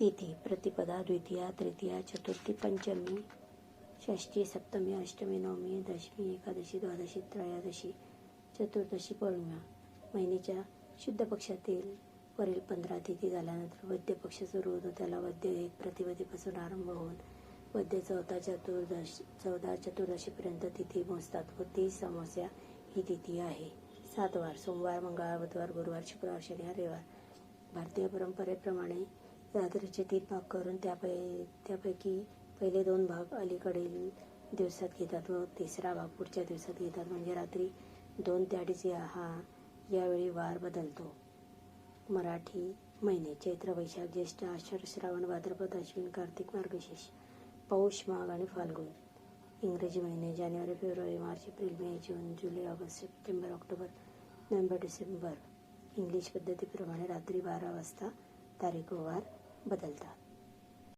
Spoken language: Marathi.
तिथी प्रतिपदा द्वितीया तृतीया चतुर्थी पंचमी षष्ठी सप्तमी अष्टमी नवमी दशमी एकादशी द्वादशी त्रयोदशी चतुर्दशी पौर्णिमा. महिन्याच्या शुद्ध पक्षातील वरील पंधरा तिथी झाल्यानंतर वद्य पक्ष सुरू होतो. त्याला वद्य एक प्रतिपदेपासून आरंभ होऊन वद्य चौदा चतुर्दश चौदा चतुर्दशीपर्यंत तिथी मोजतात व तीस अमावस्या ही तिथी आहे. सात वार सोमवार मंगळवार बुधवार गुरुवार शुक्रवार शनिवार रविवार. भारतीय परंपरेप्रमाणे रात्रीचे तीन भाग करून त्यापै त्यापैकी पहिले दोन भाग अलीकडील दिवसात घेतात व तिसरा भाग पुढच्या दिवसात घेतात. म्हणजे रात्री दोन ते अडीच या हा यावेळी वार बदलतो. मराठी महिने चैत्र वैशाख ज्येष्ठ आषाढ श्रावण भाद्रपद अश्विन कार्तिक मार्गशीर्ष पौष माघ आणि फाल्गुन. इंग्रजी महिने जानेवारी फेब्रुवारी मार्च एप्रिल मे जून जुलै August September October November December. English पद्धतीप्रमाणे रात्री बारा वाजता तारीख बदलतात.